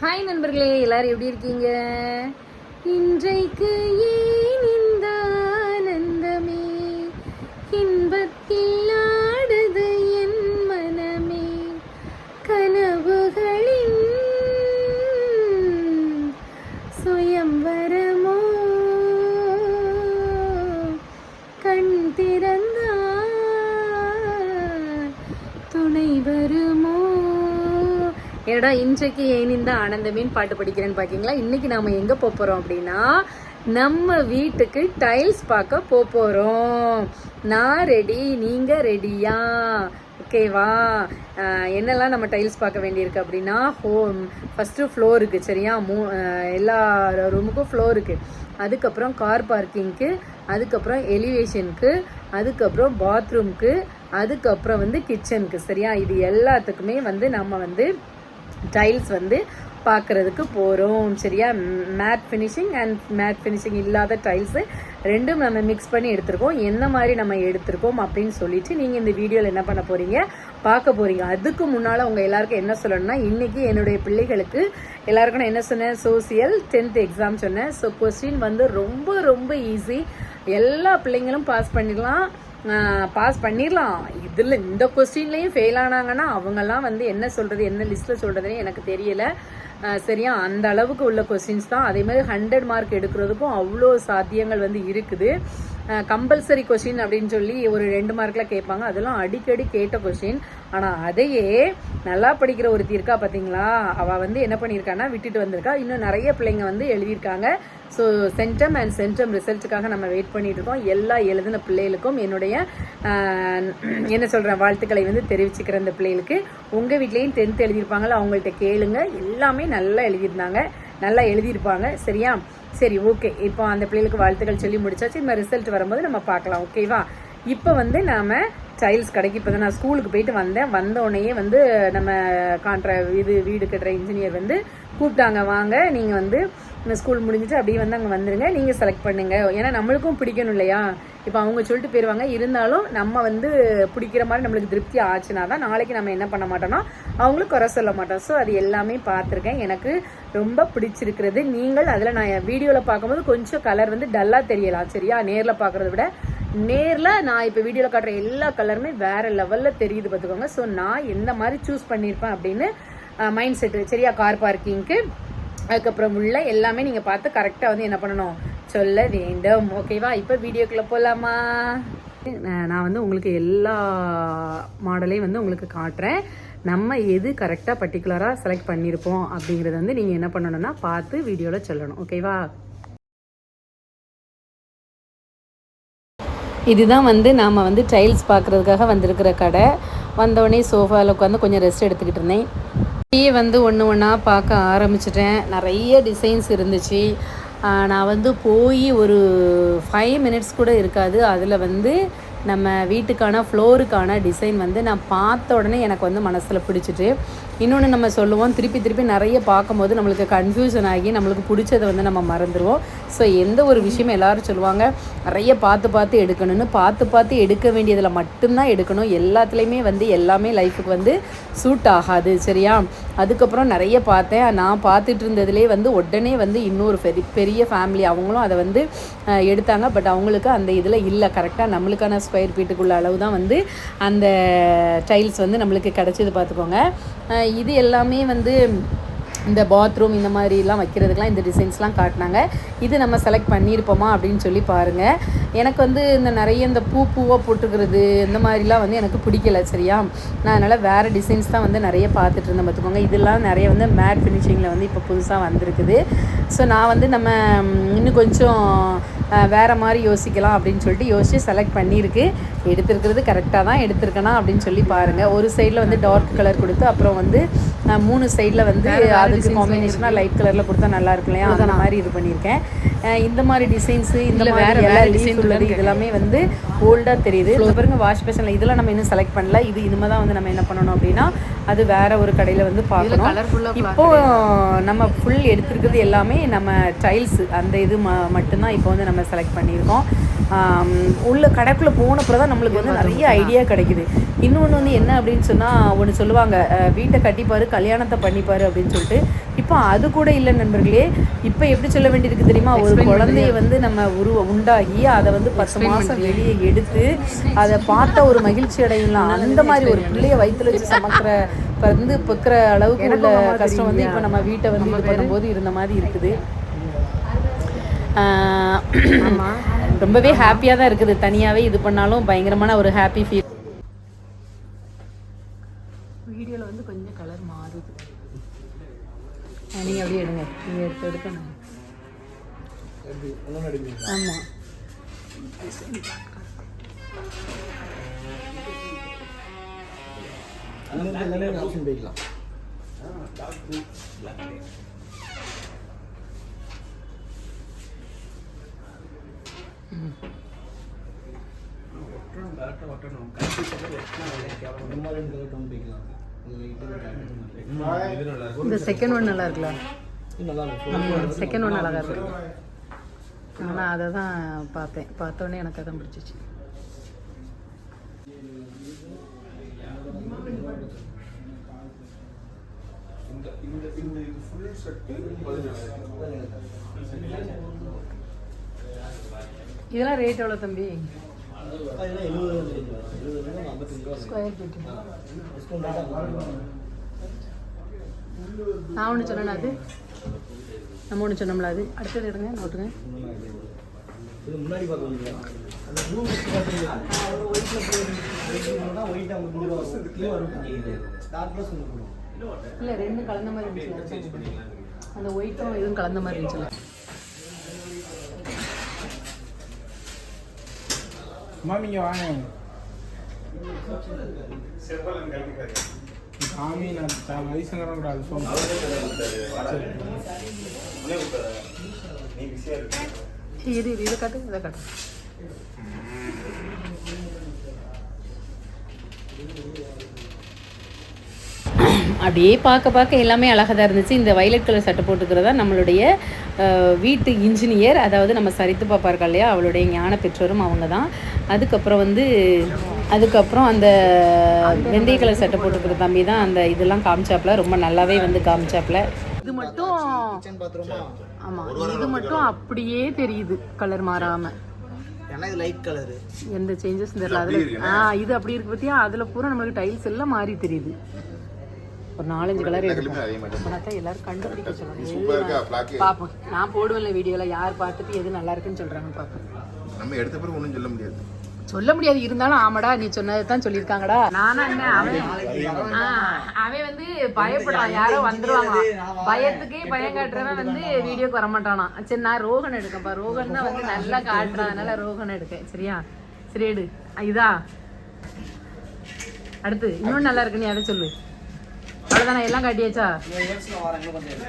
Hi நண்பர்களே எல்லாரும் எப்படி இருக்கீங்க? இன்றைக்கு ஏன் இந்த ஆனந்தமே? இன்பத்தில் என்னடா இன்றைக்கு ஏன் இந்த ஆனந்தமேன் பாட்டு படிக்கிறேன்னு பாக்கீங்களா? இன்னைக்கு நாம எங்க போகிறோம் அப்படின்னா நம்ம வீட்டுக்கு டைல்ஸ் பார்க்க போகிறோம் நான் ரெடி நீங்க ரெடியா ஓகேவா என்னெல்லாம் நம்ம டைல்ஸ் பார்க்க வேண்டியிருக்கு அப்படின்னா ஹோம் ஃபஸ்ட்டு ஃப்ளோர் இருக்குது சரியா? மூ எல்லா ரூமுக்கும் ஃப்ளோர் இருக்குது அதுக்கப்புறம் கார் பார்க்கிங்க்கு அதுக்கப்புறம் எலிவேஷனுக்கு அதுக்கப்புறம் பாத்ரூம்க்கு அதுக்கப்புறம் வந்து கிச்சனுக்கு சரியா? இது எல்லாத்துக்குமே வந்து நம்ம வந்து டைல்ஸ் வந்து பார்க்கறதுக்கு போகிறோம் சரியா? Matt finishing and matt finishing இல்லாத டைல்ஸு ரெண்டும் நம்ம மிக்ஸ் பண்ணி எடுத்திருக்கோம். எந்த மாதிரி நம்ம எடுத்திருக்கோம் அப்படின்னு சொல்லிட்டு நீங்கள் இந்த வீடியோவில் என்ன பண்ண போகிறீங்க பார்க்க போகிறீங்க அதுக்கு முன்னால் உங்கள் எல்லாருக்கும் என்ன சொல்லணும்னா இன்றைக்கி என்னுடைய பிள்ளைகளுக்கு எல்லாருக்கும் நான் என்ன சொன்னேன்? சோசியல் டென்த் எக்ஸாம் சொன்னேன். ஸோ கொஸ்டின் வந்து ரொம்ப ரொம்ப ஈஸி எல்லா பிள்ளைங்களும் பாஸ் பண்ணிடலாம். பாஸ் பண்ணிடலாம் இதில் இந்த கொஸ்டின்லேயும் ஃபெயில் ஆனாங்கன்னா அவங்கெல்லாம் வந்து என்ன சொல்கிறது என்ன லிஸ்ட்டில் சொல்கிறதுனே எனக்கு தெரியல. சரியா? அந்த அளவுக்கு உள்ள கொஸ்டின்ஸ் தான். அதே மாதிரி ஹண்ட்ரட் மார்க் எடுக்கிறதுக்கும் அவ்வளோ சாத்தியங்கள் வந்து இருக்குது. கம்பல்சரி கொஸ்டின் அப்படின்னு சொல்லி ஒரு ரெண்டு மார்க்கில் கேட்பாங்க. அதெல்லாம் அடிக்கடி கேட்ட கொஸ்டின் ஆனால் அதையே நல்லா படிக்கிற ஒருத்தி இருக்கா பார்த்தீங்களா அவள் வந்து என்ன பண்ணியிருக்கான்னா விட்டுட்டு வந்திருக்கா. இன்னும் நிறைய பிள்ளைங்க வந்து எழுதியிருக்காங்க. ஸோ சென்டம் அண்ட் சென்டம் ரிசல்ட்டுக்காக நம்ம வெயிட் பண்ணிட்டு இருக்கோம் எல்லா எழுதின பிள்ளைகளுக்கும் என்னுடைய என்ன சொல்கிறேன் வாழ்த்துக்களை வந்து தெரிவிச்சுக்கிற அந்த பிள்ளைகளுக்கு. உங்கள் வீட்லேயும் டென்த் எழுதியிருப்பாங்களா அவங்கள்ட்ட கேளுங்க. எல்லாமே நல்லா எழுதியிருந்தாங்க. நல்லா எழுதியிருப்பாங்க. சரியா? சரி ஓகே இப்போ அந்த பிள்ளைகளுக்கு வாழ்த்துக்கள் சொல்லி முடிச்சாச்சு. இந்த ரிசல்ட் வரும்போது நம்ம பார்க்கலாம். ஓகேவா இப்போ வந்து நாம டைல்ஸ் கடைக்கு இப்போ நான் ஸ்கூலுக்கு போயிட்டு வந்தேன். வந்த வந்து நம்ம கான்ட்ரா இது வீடு கட்டுற இன்ஜினியர் வந்து கூப்பிட்டாங்க வாங்க நீங்கள் வந்து இந்த ஸ்கூல் முடிஞ்சிட்டு அப்படியே வந்து அங்கே வந்துருங்க. நீங்கள் செலக்ட் பண்ணுங்க. ஏன்னா நம்மளுக்கும் பிடிக்கணும் இல்லையா? இப்போ அவங்க சொல்லிட்டு போயிடுவாங்க இருந்தாலும் நம்ம வந்து பிடிக்கிற மாதிரி நம்மளுக்கு திருப்தி ஆச்சுன்னா தான் நாளைக்கு நம்ம என்ன பண்ண மாட்டோம்னா அவங்களுக்கு குறை சொல்ல மாட்டோம். ஸோ அது எல்லாமே பார்த்துருக்கேன். எனக்கு ரொம்ப பிடிச்சிருக்கிறது. நீங்கள் அதில் நான் வீடியோவில் பார்க்கும்போது கொஞ்சம் கலர் வந்து டல்லாக தெரியலாம். சரியா? நேரில் பார்க்குறத விட நேரில் நான் இப்போ வீடியோவில் காட்டுற எல்லா கலருமே வேறு லெவலில் தெரியுது பார்த்துக்கோங்க. ஸோ நான் எந்த மாதிரி சூஸ் பண்ணியிருப்பேன் அப்படின்னு மைண்ட் செட்டு சரியா கார் பார்க்கிங்க்கு அதுக்கப்புறம் உள்ள எல்லாமே நீங்கள் பார்த்து கரெக்டாக வந்து என்ன பண்ணணும்? சொல்ல வேண்டும். ஓகேவா இப்போ வீடியோக்குள்ளே போகலாமா நான் வந்து உங்களுக்கு எல்லா மாடலையும் வந்து உங்களுக்கு காட்டுறேன். நம்ம எது கரெக்டாக பர்டிகுலராக செலக்ட் பண்ணியிருப்போம் அப்படிங்கிறத வந்து நீங்கள் என்ன பண்ணணும்னா பார்த்து வீடியோவில் சொல்லணும். ஓகேவா இதுதான் வந்து நாம் வந்து டைல்ஸ் பார்க்குறதுக்காக வந்திருக்கிற கடை. வந்தோடனே சோஃபாவில் உட்காந்து கொஞ்சம் ரெஸ்ட் எடுத்துக்கிட்டு இருந்தேன். அப்படியே வந்து ஒன்று ஒன்றா பார்க்க ஆரம்பிச்சிட்டேன். நிறைய டிசைன்ஸ் இருந்துச்சு. நான் வந்து போய் ஒரு ஃபைவ் மினிட்ஸ் கூட இருக்காது. அதில் வந்து நம்ம வீட்டுக்கான ஃப்ளோருக்கான டிசைன் வந்து நான் பார்த்த உடனே எனக்கு வந்து மனசில் பிடிச்சிட்டு இன்னொன்று நம்ம சொல்லுவோம் திருப்பி திருப்பி நிறைய பார்க்கும்போது நம்மளுக்கு கன்ஃபியூஷன் ஆகி நம்மளுக்கு பிடிச்சதை வந்து நம்ம மறந்துடுவோம் ஸோ எந்த ஒரு விஷயமும் எல்லாரும் சொல்லுவாங்க நிறைய பார்த்து பார்த்து எடுக்கணும்னு பார்த்து பார்த்து எடுக்க வேண்டியதில் மட்டும்தான் எடுக்கணும். எல்லாத்துலேயுமே வந்து எல்லாமே லைஃபுக்கு வந்து சூட் ஆகாது சரியா? அதுக்கப்புறம் நிறைய பார்த்தேன். நான் பார்த்துட்டு இருந்ததுலேயே வந்து உடனே வந்து இன்னொரு பெரிய பெரிய ஃபேமிலி அவங்களும் அதை வந்து எடுத்தாங்க. பட் அவங்களுக்கு அந்த இதில் இல்லை. கரெக்டாக நம்மளுக்கான ஸ்கொயர் ஃபீட்டுக்குள்ள அளவு தான் வந்து அந்த டைல்ஸ் வந்து நம்மளுக்கு கிடச்சது பார்த்துக்கோங்க. இது எல்லாமே வந்து இந்த பாத்ரூம் இந்த மாதிரிலாம் வைக்கிறதுக்கெலாம் இந்த டிசைன்ஸ்லாம் காட்டினாங்க. இது நம்ம செலக்ட் பண்ணியிருப்போமா அப்படின்னு சொல்லி பாருங்கள் எனக்கு வந்து இந்த நிறைய இந்த பூ பூவாக போட்டுக்கிறது இந்த மாதிரிலாம் வந்து எனக்கு பிடிக்கல சரியா? நான் அதனால் வேறு டிசைன்ஸ் தான் வந்து நிறைய பார்த்துட்டு இருந்தேன் பார்த்துக்கோங்க. இதெல்லாம் நிறைய வந்து மேட் ஃபினிஷிங்கில் வந்து இப்போ புதுசாக வந்திருக்குது. ஸோ நான் வந்து நம்ம இன்னும் கொஞ்சம் வேற மாதிரி யோசிக்கலாம் அப்படின்னு சொல்லிட்டு யோசித்து செலக்ட் பண்ணியிருக்கு. எடுத்திருக்கிறது கரெக்டாக தான் எடுத்திருக்கேனா அப்படின்னு சொல்லி பாருங்கள் ஒரு சைடில் வந்து டார்க் கலர் கொடுத்து அப்புறம் வந்து மூணு சைடில் வந்து அதுக்கு காம்பினேஷனாக லைட் கலரில் கொடுத்தா நல்லா இருக்கும் இல்லையா? அந்த மாதிரி இது பண்ணியிருக்கேன். இந்த மாதிரி டிசைன்ஸு இந்த மாதிரி வேற டிசைன் உள்ளது இதெல்லாமே வந்து ஓல்டாக தெரியுது. இப்போ பாருங்க வாஷ் பேஷனில் இதெல்லாம் நம்ம இன்னும் செலக்ட் பண்ணல. இது இனிமே தான் வந்து நம்ம என்ன பண்ணணும் அப்படின்னா அது வேற ஒரு கடையில் வந்து பார்க்கணும். இப்போ நம்ம ஃபுல் எடுத்திருக்கிறது எல்லாமே நம்ம டைல்ஸ் அந்த இது ம மட்டும்தான் இப்போ வந்து நம்ம செலக்ட் பண்ணியிருக்கோம். உள்ள கடைக்குள்ளே போனப்புறம் தான் நம்மளுக்கு வந்து நிறைய ஐடியா கிடைக்குது. இன்னொன்று வந்து என்ன அப்படின்னு சொன்னால் ஒன்று சொல்லுவாங்க வீட்டை கட்டிப்பாரு கல்யாணத்தை பண்ணிப்பாரு அப்படின்னு சொல்லிட்டு. இப்போ அது கூட இல்லை நண்பர்களே. இப்போ எப்படி சொல்ல வேண்டியிருக்கு தெரியுமா? ஒரு குழந்தைய வந்து நம்ம உருவ உண்டாகி அதை வந்து பத்து மாதம் வெளியே எடுத்து அதை பார்த்த ஒரு மகிழ்ச்சி அடையலாம் அந்த மாதிரி ஒரு பிள்ளைய வயித்துல வச்சு சமக்கிற இப்போ வந்து பெக்கிற அளவுக்கு உள்ள கஷ்டம் வந்து இப்போ நம்ம வீட்டை வந்து இது பண்ணும்போது இருந்த மாதிரி இருக்குது. ஆஹ் ரொம்பவே ஹாப்பியாக தான் இருக்குது. தனியாகவே இது பண்ணாலும் பயங்கரமான ஒரு ஹாப்பி ஃபீல் வீடியோவில் வந்து கொஞ்சம் கலர் மாறுது. நீங்கள் அப்படியே எடுங்க. நீங்கள் எடுத்து எடுக்கணும். ஆமாம் ஆப்ஷன் போய்க்கலாம் இந்த செகண்ட் ஒன் நல்லா இருக்குல்ல? செகண்ட் ஒன் அழகாக இருக்கு. ஆனால் அதை தான் பார்த்தேன். பார்த்தோன்னே எனக்கு அதான் பிடிச்சிச்சு. இந்த இந்த ரேட் ஃபுல் செட்டு அதெல்லாம் இதெல்லாம் ரேட் எவ்வளோ தம்பி? ஸ்கொயர் ஃபீட் நான் ஒன்று சொன்னேன் அது? நம்ம ஒன்று சொன்னோம்ல அது? அடுத்தது எடுங்க நோட்டுங்க ஒயிட் இல்லை ரெண்டும் கலந்த மாதிரி இருந்துச்சு அந்த ஒயிட்டும் இதுவும் கலந்த மாதிரி மாமிங்க வாங்க. சாமி நான் வயசுங்கிறவங்க அது இது இது இதை காட்டு இதை காட்டு. அப்படியே பார்க்க பார்க்க எல்லாமே அழகாக தான் இருந்துச்சு. இந்த வயலட் கலர் சட்டை போட்டுக்கிறதா நம்மளுடைய வீட்டு இன்ஜினியர் அதாவது நம்ம சரித்து பாப்பா இருக்கா இல்லையா? அவளுடைய ஞான பெற்றோரும் அவங்க தான். அதுக்கப்புறம் வந்து அதுக்கப்புறம் அந்த வெந்தய கலர் சட்டை போட்டுக்கிற தம்பி தான் அந்த இதெல்லாம் காமிச்சாப்ல ரொம்ப நல்லாவே வந்து காமிச்சாப்ல இது மட்டும் ஆமாம் இது மட்டும் அப்படியே தெரியுது கலர் மாறாம. ஏன்னா இது லைட் கலரு எந்த சேஞ்சஸ் தெரியல. அதில் ஆ இது அப்படி இருக்கு பார்த்தியா அதில் பூரா நம்மளுக்கு டைல்ஸ் எல்லாம் மாறி தெரியுது. ஒரு நாலஞ்சு கலர் தான் எல்லாரும் கண்டுபிடிக்க சொல்லணும் பார்ப்போம் நான் போடுவேன்ல வீடியோவில் யார் பார்த்துட்டு எது நல்லா இருக்குன்னு சொல்கிறாங்க பார்ப்போம் நம்ம எடுத்த பிறகு ஒன்றும் சொல்ல முடியாது. சொல்ல முடியாது. இருந்தாலும் ஆமாடா நீ சொன்னது தான் சொல்லியிருக்காங்கடா. நானா என்ன அவன் அவன் வந்து பயப்படுறான் யாரோ வந்துருவாங்க பயத்துக்கே பயம் காட்டுறவன் வந்து வீடியோக்கு வர மாட்டானா சரி நான் ரோகன் எடுக்கப்பா ரோகன் தான் வந்து நல்லா காட்டுறான். அதனால ரோகன் எடுக்கேன். சரியா? சரி எடு. இதா. அடுத்து இன்னொன்னு நல்லா இருக்கு நீ அதை சொல்லு. அவ்வளோதானே எல்லாம் காட்டியாச்சா வரேன். கொஞ்சம்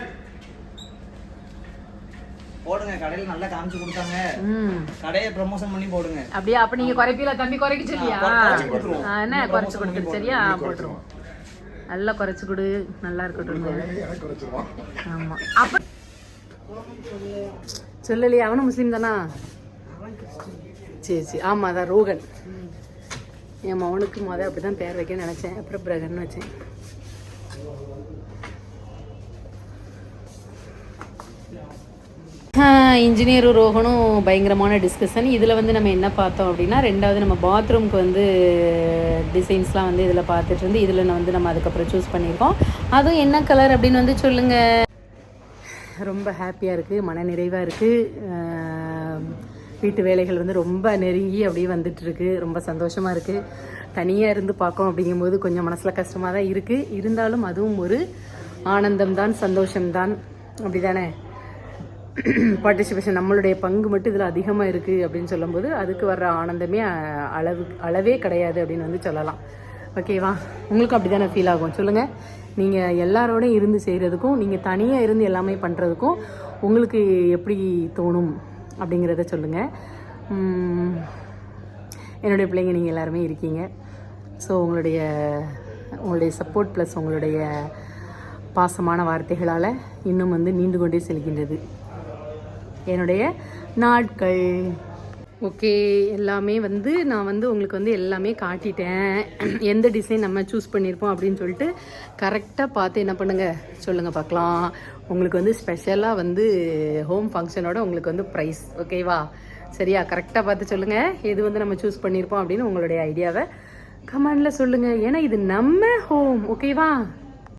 போடுங்க. கடையில் நல்லா காமிச்சு கொடுத்தாங்க. ம். கடையை ப்ரமோஷன் பண்ணி போடுங்க. அப்படியா? அப்ப நீங்க குறைப்பீல தம்பி குறைக்க சொல்லியா? என்ன குறைச்சு கொடுத்துரு சரியா? போட்டுருவோம். நல்லா குறைச்சு கொடு. நல்லா இருக்கட்டும். ஆமா. அப்ப சொல்லலையே அவனும் முஸ்லீம் தானா? சரி சரி. ஆமா அதான் ரோகன். என் மவனுக்கு முத அப்படிதான் பேர் வைக்க நினைச்சேன். அப்புறம் பிரகன் வச்சேன். இன்ஜினியரும் ரோகனும் பயங்கரமான டிஸ்கஷன் இதில் வந்து நம்ம என்ன பார்த்தோம் அப்படின்னா ரெண்டாவது நம்ம பாத்ரூம்க்கு வந்து டிசைன்ஸ்லாம் வந்து இதில் பார்த்துட்டு இருந்து இதில் வந்து நம்ம அதுக்கப்புறம் சூஸ் பண்ணியிருக்கோம். அதுவும் என்ன கலர் அப்படின்னு வந்து சொல்லுங்கள் ரொம்ப ஹாப்பியாக இருக்குது மன நிறைவாக இருக்குது வீட்டு வேலைகள் வந்து ரொம்ப நெருங்கி அப்படியே வந்துட்டுருக்கு. ரொம்ப சந்தோஷமாக இருக்குது தனியாக இருந்து பார்க்கோம் அப்படிங்கும்போது கொஞ்சம் மனசில் கஷ்டமாக தான் இருக்குது இருந்தாலும் அதுவும் ஒரு ஆனந்தம்தான் சந்தோஷம்தான் அப்படி தானே. பார்ட்டிசிபேஷன் நம்மளுடைய பங்கு மட்டும் இதில் அதிகமாக இருக்குது அப்படின்னு சொல்லும்போது அதுக்கு வர்ற ஆனந்தமே அளவு அளவே கிடையாது அப்படின்னு வந்து சொல்லலாம். ஓகேவா உங்களுக்கும் அப்படி தானே ஃபீல் ஆகும்? சொல்லுங்கள் நீங்கள் எல்லாரோடையும் இருந்து செய்கிறதுக்கும் நீங்கள் தனியாக இருந்து எல்லாமே பண்ணுறதுக்கும் உங்களுக்கு எப்படி தோணும்? அப்படிங்கிறத சொல்லுங்கள் என்னுடைய பிள்ளைங்க நீங்கள் எல்லாருமே இருக்கீங்க. ஸோ உங்களுடைய உங்களுடைய சப்போர்ட் ப்ளஸ் உங்களுடைய பாசமான வார்த்தைகளால் இன்னும் வந்து நீண்டு கொண்டே செல்கின்றது. என்னுடைய நாட்கள். ஓகே எல்லாமே வந்து நான் வந்து உங்களுக்கு வந்து எல்லாமே காட்டிட்டேன். எந்த டிசைன் நம்ம சூஸ் பண்ணியிருப்போம் அப்படின்னு சொல்லிட்டு கரெக்டாக பார்த்து என்ன பண்ணுங்கள் சொல்லுங்கள் பார்க்கலாம். உங்களுக்கு வந்து ஸ்பெஷலாக வந்து ஹோம் ஃபங்க்ஷனோட உங்களுக்கு வந்து ப்ரைஸ் ஓகேவா சரியா? கரெக்டாக பார்த்து சொல்லுங்கள் எது வந்து நம்ம சூஸ் பண்ணியிருப்போம் அப்படின்னு உங்களுடைய ஐடியாவை கமெண்டில் சொல்லுங்கள் ஏன்னா இது நம்ம ஹோம் ஓகேவா